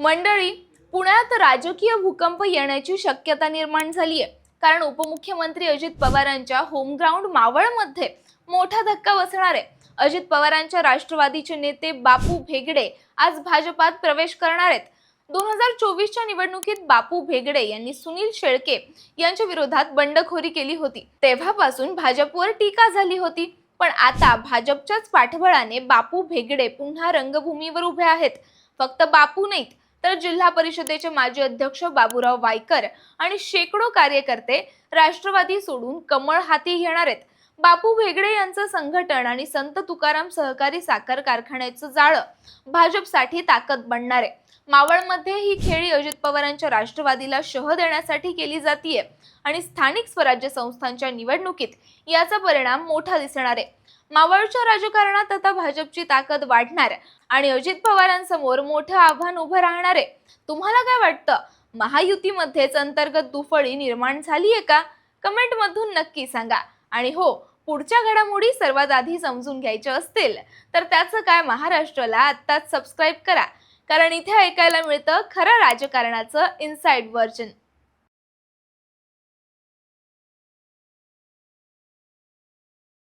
मंडळी पुण्यात राजकीय भूकंप येण्याची शक्यता निर्माण झाली आहे कारण उपमुख्यमंत्री अजित पवारांच्या होमग्राऊंड मावळमध्ये मोठा धक्का बसणार आहे. अजित पवारांच्या राष्ट्रवादीचे नेते बापू भेगडे आज भाजपात प्रवेश करणार आहेत. दोन हजार चोवीसच्या निवडणुकीत बापू भेगडे यांनी सुनील शेळके यांच्या विरोधात बंडखोरी केली होती. तेव्हापासून भाजपवर टीका झाली होती. पण आता भाजपच्याच पाठबळाने बापू भेगडे पुन्हा रंगभूमीवर उभे आहेत. फक्त बापू नाहीत तर जिल्हा परिषदेचे माजी अध्यक्ष बाबूराव वायकर आणि शेकडो कार्यकर्ते राष्ट्रवादी सोडून कमळ हाती घेणार आहेत. बापू भेगडे यांचं संघटन आणि संत तुकाराम सहकारी साखर कारखान्याचं जाळं भाजपसाठी ताकद बनणार. आहे मावळमध्ये ही खेळी अजित पवारांच्या राष्ट्रवादीला शह देण्यासाठी केली जातीये आणि स्थानिक स्वराज्य संस्थांच्या निवडणुकीत याचा परिणाम मोठा दिसणार. आहे मावळच्या राजकारणात आता भाजपची ताकद वाढणार आणि अजित पवारांसमोर मोठं आव्हान उभं राहणार. आहे तुम्हाला काय वाटतं? महायुतीमध्येच अंतर्गत दुफळी निर्माण झाली आहे का? कमेंटमधून नक्की सांगा. आणि हो पुढच्या घडामोडी सर्वात आधी समजून घ्यायच्या असतील तर त्याचं काय महाराष्ट्राला आत्ताच सबस्क्राईब करा. कारण इथे ऐकायला मिळतं खरं राजकारणाचं इनसाइड व्हर्जन